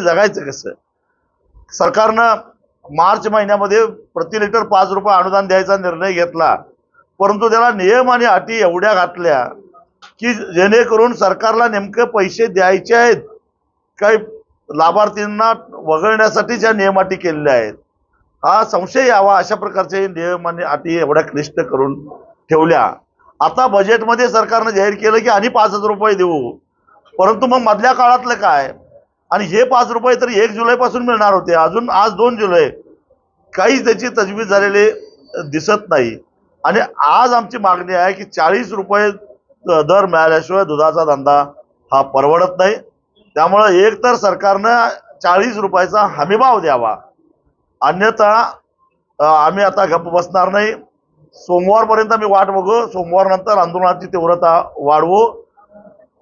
जगायचं कसं? सरकारनं मार्च महिन्यामध्ये प्रति लिटर पाच रुपये अनुदान द्यायचा निर्णय घेतला. परंतु त्याला नियम आणि अटी एवढ्या घातल्या की जेणेकरून सरकारला नेमके पैसे द्यायचे आहेत. काही लाभार्थींना वगळण्यासाठी या नियम अटी केलेल्या आहेत. हा संशय यावा अशा प्रकारचे नियम आणि अटी एवढ्या क्लिष्ट करून ठेवल्या. आता बजेटमध्ये सरकारनं जाहीर केलं की आणि पाच हजार रुपये देऊ. परंतु मग मधल्या काळातलं काय? आणि हे पाच रुपये तर एक जुलैपासून मिळणार होते. अजून आज दोन जुलै. काहीच त्याची तजवीज झालेली दिसत नाही. आणि आज आमची मागणी आहे की चाळीस रुपये दर मिळाल्याशिवाय दुधाचा धंदा हा परवडत नाही. त्यामुळं एक तर सरकारनं चाळीस रुपयाचा हमीभाव द्यावा. अन्यथा आम्ही आता गप्प बसणार नाही. सोमवारपर्यंत आम्ही वाट बघू. सोमवारनंतर आंदोलनाची तीव्रता वाढवू.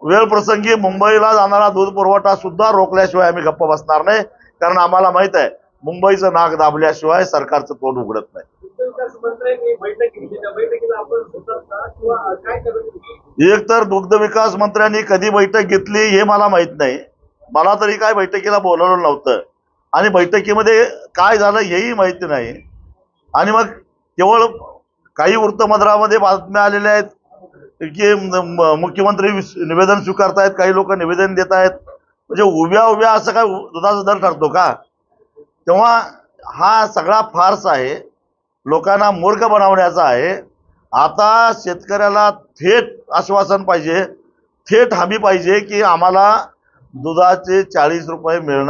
वेळ प्रसंगी मुंबईला जाणारा दूध पुरवठा सुद्धा रोखल्याशिवाय आम्ही गप्प बसणार नाही. कारण आम्हाला माहीत आहे मुंबईचं नाक दाबल्याशिवाय सरकारचं तोंड उघडत नाही. एक तर दुग्ध विकास मंत्र्यांनी कधी बैठक घेतली हे मला माहीत नाही. मला तरी काय बैठकीला बोलवलं नव्हतं. आणि बैठकीमध्ये काय झालं हेही माहिती नाही. आणि मग केवळ काही वृत्तपत्रामध्ये बातम्या आलेल्या आहेत की म- मुख्यमंत्री निवेदन स्वीकारतायत काही लोक निवेदन देत आहेत म्हणजे उभ्या उभ्या असं काय दुधाचा दर ठरतो का? तेव्हा हा सगळा फार्स आहे. लोकांना मूर्ख बनवण्याचा आहे. आता शेतकऱ्याला थेट आश्वासन पाहिजे थेट हमी पाहिजे की आम्हाला दुधाचे चाळीस रुपये मिळणार